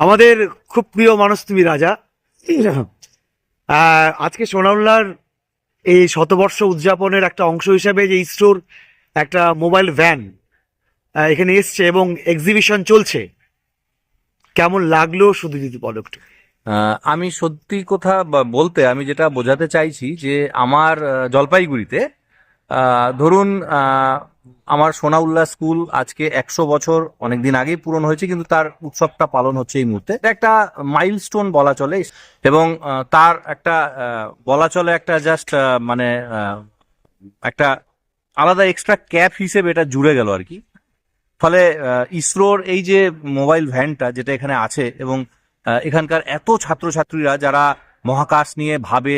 আমাদের খুব প্রিয় মানুষ তুমি রাজা। আজকে সোনাউল্লার এই শতবর্ষ উদযাপনের একটা অংশ হিসাবে যে ইসরোর একটা মোবাইল ভ্যান এখানে এসছে এবং এক্সিবিশন চলছে। কেমন লাগল শুধু যদি বলো আমি সত্যি কথা বলতে আমি যেটা বোঝাতে চাইছি যে আমার জলপাইগুড়িতে ধরুন আমার সোনাউল্লাহ স্কুল আজকে একশো বছর অনেকদিন আগেই পূরণ হয়েছে, কিন্তু তার উৎসবটা পালন হচ্ছে এই মুহূর্তে। একটা মাইলস্টোন বলা চলে, এবং তার একটা বলা চলে একটা জাস্ট মানে একটা আলাদা এক্সট্রা ক্যাপ হিসেবে এটা জুড়ে গেল আর কি। ফলে ইসরোর এই যে মোবাইল ভ্যানটা যেটা এখানে আছে, এবং এখানকার এত ছাত্রছাত্রীরা যারা মহাকাশ নিয়ে ভাবে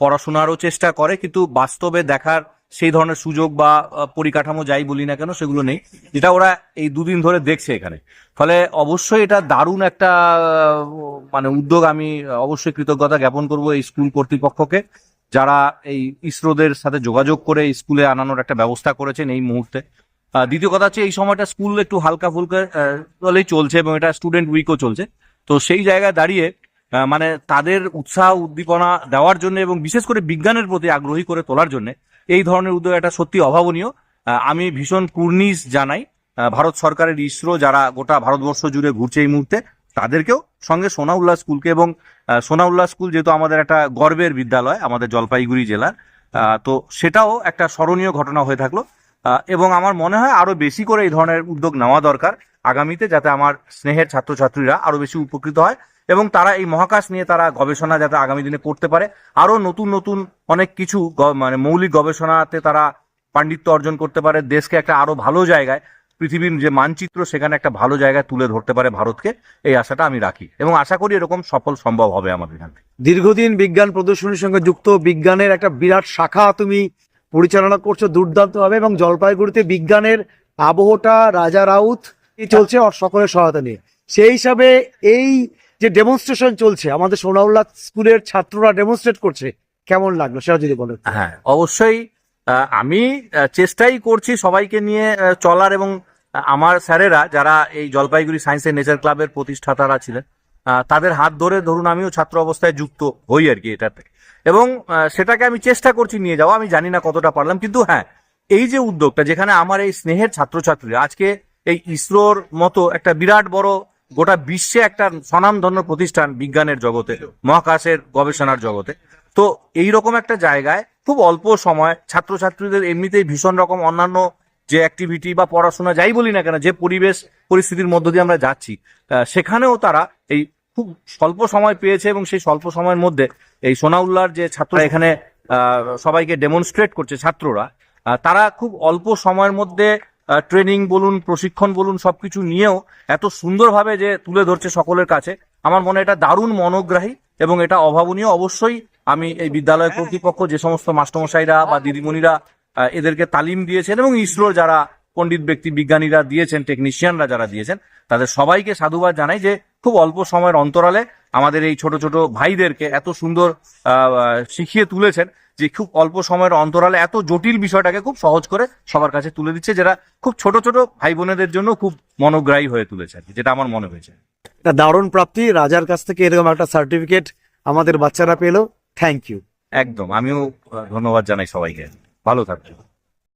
পড়াশোনারও চেষ্টা করে, কিন্তু বাস্তবে দেখার সেই ধরনের সুযোগ বা পরিকাঠামো যাই বলি না কেন সেগুলো নেই, যেটা ওরা এই দুদিন ধরে দেখছে এখানে। ফলে অবশ্যই এটা দারুণ একটা মানে উদ্যোগ আমি অবশ্যই কৃতজ্ঞতা জ্ঞাপন করব এই স্কুল কর্তৃপক্ষকে, যারা এই ইসরোদের সাথে যোগাযোগ করে স্কুলে আনানোর একটা ব্যবস্থা করেছেন এই মুহূর্তে। দ্বিতীয় কথা হচ্ছে এই সময়টা স্কুল একটু হালকা ফুলকা চলছে এবং এটা স্টুডেন্ট উইকও চলছে। তো সেই জায়গায় দাঁড়িয়ে মানে তাদের উৎসাহ উদ্দীপনা দেওয়ার জন্য এবং বিশেষ করে বিজ্ঞানের প্রতি আগ্রহী করে তোলার জন্য এই ধরনের উদ্যোগ একটা সত্যি অভাবনীয়। আমি ভীষণ কুর্নিশ জানাই ভারত সরকারের ইসরো যারা গোটা ভারতবর্ষ জুড়ে ঘুরছে এই মুহূর্তে তাদেরকেও সঙ্গে সোনাউল্লাহ স্কুলকে এবং আহ, সোনাউল্লাহ স্কুল যেহেতু আমাদের একটা গর্বের বিদ্যালয় আমাদের জলপাইগুড়ি জেলার তো সেটাও একটা স্মরণীয় ঘটনা হয়ে থাকল। এবং আমার মনে হয় আরও বেশি করে এই ধরনের উদ্যোগ নেওয়া দরকার আগামীতে যাতে আমার স্নেহের ছাত্রছাত্রীরা আরও বেশি উপকৃত হয়। এবং তারা এই মহাকাশ নিয়ে তারা গবেষণা যাতে আগামী দিনে করতে পারে। আরও নতুন নতুন অনেক কিছু মানে মৌলিক গবেষণাতে তারা পাণ্ডিত্য অর্জন করতে পারে। দেশকে একটা আরও ভালো জায়গায়, পৃথিবীর যে মানচিত্র, সেখানে একটা ভালো জায়গায় তুলে ধরতে পারে ভারতকে। এই আশাটা আমি রাখি। এবং আশা করি এরকম সফল সম্ভব হবে আমাদের এখান থেকে। দীর্ঘদিন বিজ্ঞান প্রদর্শনীর সঙ্গে যুক্ত বিজ্ঞানের একটা বিরাট শাখা তুমি পরিচালনা করছ, দুর্দান্ত হবে এবং জলপাইগুড়িতে বিজ্ঞানের আবহটা রাজা রাউত, চলছে সকলের সহায়তা নিয়ে। সেই হিসাবে এই যে ডেমনস্ট্রেশন চলছে, আমাদের সোনাউল্লাহ স্কুলের ছাত্ররা ডেমনস্ট্রেট করছে, কেমন লাগল সেটা যদি বলো হ্যাঁ অবশ্যই আমি চেষ্টাই করছি সবাইকে নিয়ে চলার এবং আমার স্যারেরা যারা এই জলপাইগুড়ি সায়েন্স এন্ড নেচার ক্লাবের প্রতিষ্ঠাতারা ছিলেন তাদের হাত ধরে ধরুন আমিও ছাত্র অবস্থায় যুক্ত হই আর কি এটাতে। এবং সেটাকে আমি চেষ্টা করছি নিয়ে যাওয়া, আমি জানি না কতটা পারলাম, কিন্তু হ্যাঁ এই যে উদ্যোগটা যেখানে আমার এই স্নেহের ছাত্রছাত্রীরা আজকে এই ইসরোর মতো একটা বিরাট বড় গোটা বিশ্বে একটা স্বনামধন্য প্রতিষ্ঠান বিজ্ঞানের জগতে, মহাকাশের গবেষণার জগতে। তো এই রকম একটা জায়গায় খুব অল্প সময় ছাত্রছাত্রীদের এমনিতেই ভীষণ রকম অন্যান্য যে অ্যাক্টিভিটি বা পড়াশোনা যাই বলি না কেন, যে পরিবেশ পরিস্থিতির মধ্য দিয়ে আমরা যাচ্ছি সেখানেও তারা এই খুব স্বল্প সময় পেয়েছে এবং সেই স্বল্প সময়ের মধ্যে এই সোনাউল্লার যে ছাত্ররা এখানে সবাইকে ডেমনস্ট্রেট করছে ছাত্ররা তারা খুব অল্প সময়ের মধ্যে ট্রেনিং বলুন প্রশিক্ষণ বলুন সবকিছু নিয়েও এত সুন্দরভাবে যে তুলে ধরছে সকলের কাছে আমার মনে এটা দারুণ মনোগ্রাহী এবং এটা অভাবনীয়। অবশ্যই আমি এই বিদ্যালয় কর্তৃপক্ষ যে সমস্ত মাস্টমশাইরা বা দিদিমণিরা আহ, এদেরকে তালিম দিয়েছেন এবং ইসরো যারা পণ্ডিত ব্যক্তি বিজ্ঞানীরা দিয়েছেন টেকনিশিয়ানরা যারা দিয়েছেন তাদের সবাইকে সাধুবাদ জানাই যে খুব অল্প সময়ের অন্তরালে আমাদের এই ছোট ছোট ভাইদেরকে এত সুন্দর শিখিয়ে তুলেছেন যে খুব অল্প সময়ের অন্তরালে এত জটিল বিষয়টাকে খুব সহজ করে সবার কাছে তুলে দিচ্ছে যেটা খুব ছোট ছোট ভাই বোনেদের জন্য খুব মনোগ্রাহী হয়ে তুলেছে যেটা আমার মনে হয়েছে। একটা দারুণ প্রাপ্তি রাজার কাছ থেকে এরকম একটা সার্টিফিকেট আমাদের বাচ্চারা পেল। থ্যাংক ইউ একদম আমিও ধন্যবাদ জানাই সবাইকে। ভালো থাকবেন।